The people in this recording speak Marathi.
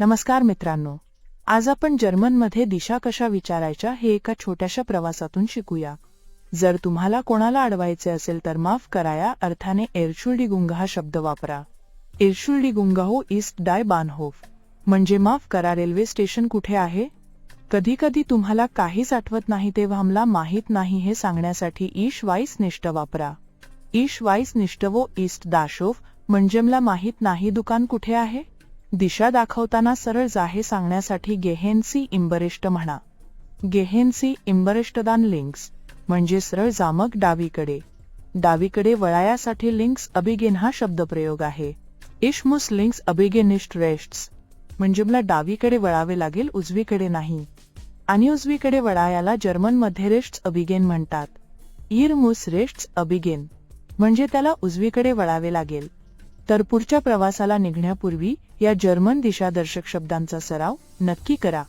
नमस्कार मित्रांनो आज आपण जर्मनमध्ये दिशा कशा विचारायच्या हे एका छोट्याशा प्रवासातून शिकूया. जर तुम्हाला कोणाला अडवायचे असेल तर माफ कराया अर्थाने एरशुल्डी गुंगा हा शब्द वापरा. एरशुल्डी गुंगाहो ईस्ट डाय बानहोफ म्हणजे माफ करा रेल्वे स्टेशन कुठे आहे? कधी कधी तुम्हाला काहीच आठवत नाही तेव्हा आम्हाला माहीत नाही हे सांगण्यासाठी ईश वाईस निष्ठ वापरा. ईश वाईस निष्ठ वो ईस्ट दाशोफ म्हणजे मला माहीत नाही दुकान कुठे आहे? दिशा दाखवताना सरळ जाहे सांगण्यासाठी गेहेन्सी इम्बरिष्ट म्हणा. गेहेन्सी इम्बरिष्टदान लिंक्स म्हणजे सरळ जामक डावीकडे. डावीकडे वळायासाठी लिंक्स अभिगेन हा शब्दप्रयोग आहे. इशमुस लिंक्स अबिगेनिस्ट रेस्ट्स म्हणजे मला डावीकडे वळावे लागेल उजवीकडे नाही. आणि उजवीकडे वळायाला जर्मनमध्ये रेस्ट्स अबिगेन म्हणतात. इरमुस रेस्ट्स अभिगेन म्हणजे त्याला उजवीकडे वळावे लागेल. तर पुढच्या प्रवासाला निघण्यापूर्वी या जर्मन दिशादर्शक शब्दांचा सराव नक्की करा.